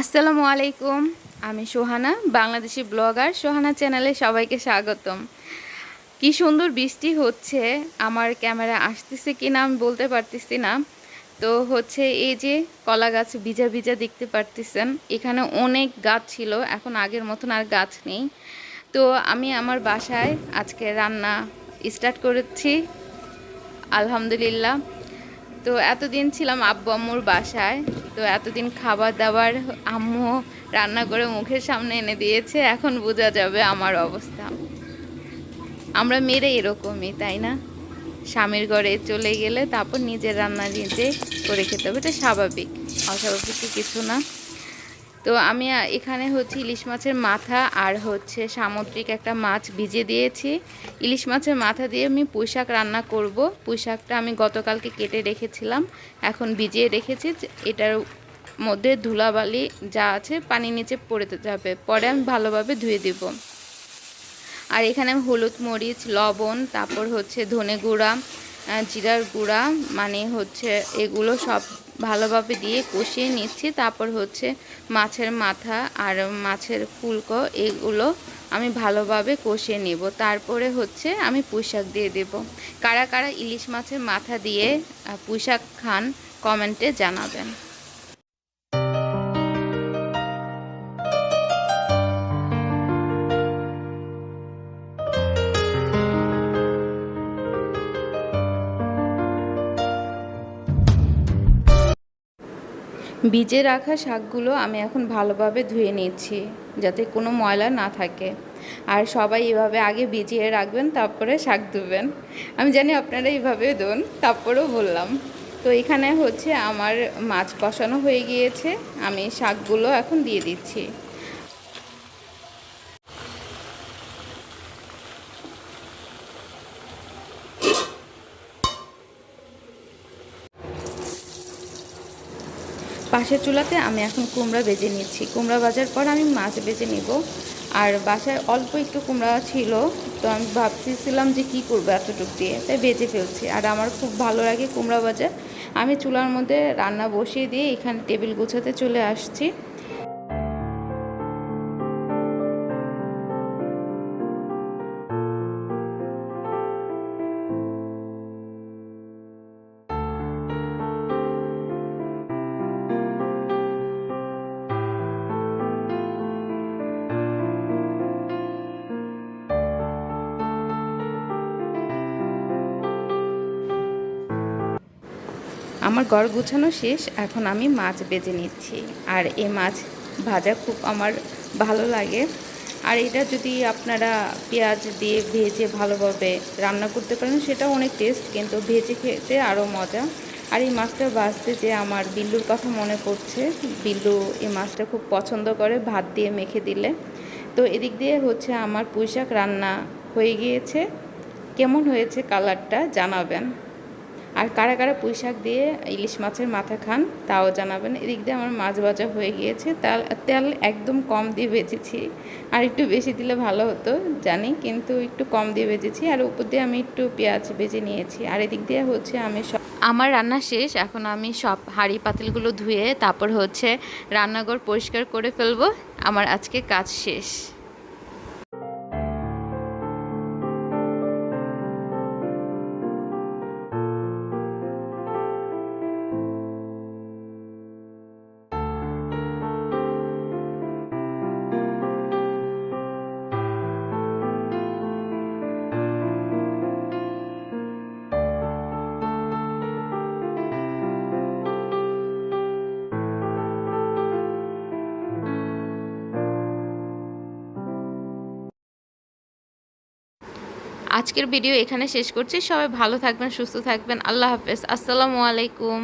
আসসালামু আলাইকুম। আমি সোহানা, বাংলাদেশি ব্লগার। সোহানা চ্যানেলে সবাইকে স্বাগতম। কি সুন্দর বৃষ্টি হচ্ছে। আমার ক্যামেরা আসতেছে কি না আমি বলতে পারতেছি না। তো হচ্ছে এই যে কলা গাছ ভিজা ভিজা দেখতে পারতেছেন। এখানে অনেক গাছ ছিল। এখন আগের মতন আর গাছ নেই। তো আমি আমার বাসায় আজকে রান্না স্টার্ট করেছি। আলহামদুলিল্লাহ। তো এতদিন ছিলাম আব্বু আম্মুর বাসায়, তো এতদিন খাবার দাবার আম্মু রান্না করে মুখের সামনে এনে দিয়েছে, এখন বোঝা যাবে আমার অবস্থা। আমরা মেরে এরকমই, তাই না? স্বামীর ঘরে চলে গেলে তারপর নিজের রান্না নিজে করে খেতে হবে, এটা স্বাভাবিক। অস্বাভাবিক কিছু না। তো আমি এখানে হচ্ছে ইলিশ মাছের মাথা আর হচ্ছে সামুদ্রিক একটা মাছ ভিজে দিয়েছি। ইলিশ মাছের মাথা দিয়ে আমি পুঁইশাক রান্না করব। পুঁইশাকটা আমি গতকালকে কেটে রেখেছিলাম। এখন ভিজিয়ে রেখেছি। এটার মধ্যে ধুলাবালি যা আছে পানি নিচে পড়ে যাবে। পরে আমি ভালোভাবে ধুয়ে দেব। আর এখানে হলুদ মরিচ, লবণ, তারপর হচ্ছে ধনে গুঁড়া জিরার গুঁড়া মানে হচ্ছে এগুলো সব ভালোভাবে দিয়ে কষিয়ে নিচ্ছি। তারপর হচ্ছে মাছের মাথা আর মাছের ফুলকো, এগুলো আমি ভালোভাবে কষিয়ে নেব। তারপরে হচ্ছে আমি পুঁইশাক দিয়ে দেব। কারা কারা ইলিশ মাছের মাথা দিয়ে পুঁইশাক খান, কমেন্টে জানাবেন। ভিজে রাখা শাকগুলো আমি এখন ভালোভাবে ধুয়ে নিচ্ছি, যাতে কোনো ময়লা না থাকে। আর সবাই এভাবে আগে ভিজিয়ে রাখবেন, তারপরে শাক ধুবেন। আমি জানি আপনারা এইভাবে দোন তারপরেও বললাম। তো এখানে হচ্ছে আমার মাছ কষানো হয়ে গিয়েছে, আমি শাকগুলো এখন দিয়ে দিচ্ছি। পাশের চুলাতে আমি এখন কুমড়া বেজে নিচ্ছি। কুমড়া বাজার পর আমি মাছ বেজে নিব। আর বাসায় অল্প একটু কুমড়া ছিল, তো আমি ভাবতেছিলাম যে কি করব এতটুক দিয়ে। তাই বেজে ফেলছি। আর আমার খুব ভালো লাগে কুমড়া বাজার আমি চুলার মধ্যে রান্না বসিয়ে দিয়ে এখানে টেবিল গুছাতে চলে আসছি। আমার ঘর গুছানো শেষ, এখন আমি মাছ বেজে নিচ্ছি। আর এই মাছ ভাজা খুব আমার ভালো লাগে। আর এটা যদি আপনারা পেঁয়াজ দিয়ে ভেজে ভালোভাবে রান্না করতে পারেন সেটা অনেক টেস্ট কিন্তু ভেজে খেতে আরও মজা। আর এই মাছটা ভাজতে যে আমার বিল্লুর কথা মনে পড়ছে, বিল্লু এই মাছটা খুব পছন্দ করে ভাত দিয়ে মেখে দিলে। তো এদিক দিয়ে হচ্ছে আমার পুঁইশাক রান্না হয়ে গিয়েছে। কেমন হয়েছে কালারটা জানাবেন। আর কারা কারা পুঁই শাক দিয়ে ইলিশ মাছের মাথা খান, তাও জানাবেন। এদিক দিয়ে আমার মাছ ভাজা হয়ে গিয়েছে, তেল তেল একদম কম দিয়ে ভেজেছি। আর একটু বেশি দিলে ভালো হতো, জানি, কিন্তু একটু কম দিয়ে ভেজেছি। আর উপর দিয়ে আমি একটু পেঁয়াজ ভেজে নিয়েছি। আর এদিক দিয়ে হচ্ছে আমি সব আমার রান্না শেষ, এখন আমি সব হাঁড়ি পাতিলগুলো ধুয়ে তারপর হচ্ছে রান্নাঘর পরিষ্কার করে ফেলব। আমার আজকে কাজ শেষ। আজকের ভিডিও এখানে শেষ করছি। সবাই ভালো থাকবেন সুস্থ থাকবেন। আল্লাহ হাফেজ। আসসালামু আলাইকুম।